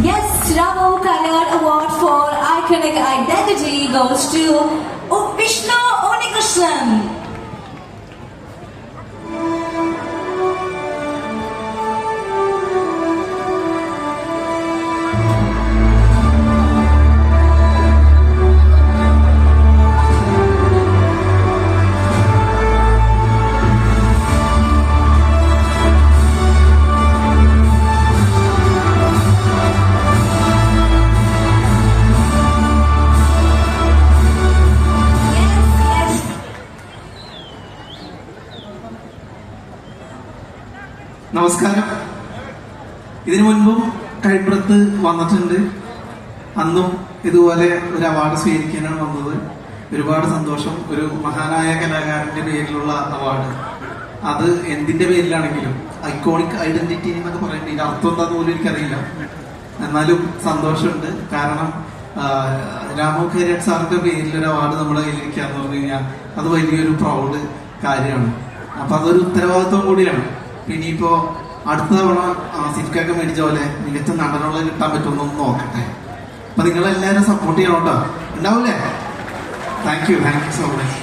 Yes, Ramu Kalyar Award for Iconic Identity goes to Vishnu Onikrishnan. നമസ്കാരം. ഇതിനു മുൻപും കഴിപ്പുറത്ത് വന്നിട്ടുണ്ട്. അന്നും ഇതുപോലെ ഒരു അവാർഡ് സ്വീകരിക്കാനാണ് വന്നത്. ഒരുപാട് സന്തോഷം. ഒരു മഹാനായ കലാകാരന്റെ പേരിലുള്ള അവാർഡ് അത് എന്തിന്റെ പേരിലാണെങ്കിലും ഐക്കോണിക് ഐഡന്റിറ്റി എന്നൊക്കെ പറയുന്നത് ഇതിന്റെ അർത്ഥം എന്താന്ന് പോലും എനിക്കറിയില്ല. എന്നാലും സന്തോഷമുണ്ട്. കാരണം ആ, രാമു സാറിന്റെ പേരിൽ ഒരു അവാർഡ് നമ്മുടെ കയ്യിലിരിക്കാന്ന് പറഞ്ഞു കഴിഞ്ഞാൽ അത് വലിയൊരു പ്രൗഡ് കാര്യമാണ്. അപ്പൊ അതൊരു ഉത്തരവാദിത്വം കൂടിയാണ്. പിന്നെ ഇപ്പോ അടുത്ത തവണ സിഫ്ക്കൊക്കെ മേടിച്ച പോലെ മികച്ച നടനുള്ള കിട്ടാൻ പറ്റുമെന്ന് ഒന്ന് നോക്കട്ടെ. അപ്പൊ നിങ്ങൾ എല്ലാവരും സപ്പോർട്ട് ചെയ്യണം കേട്ടോ. ഉണ്ടാവില്ലേ thank you thank you so much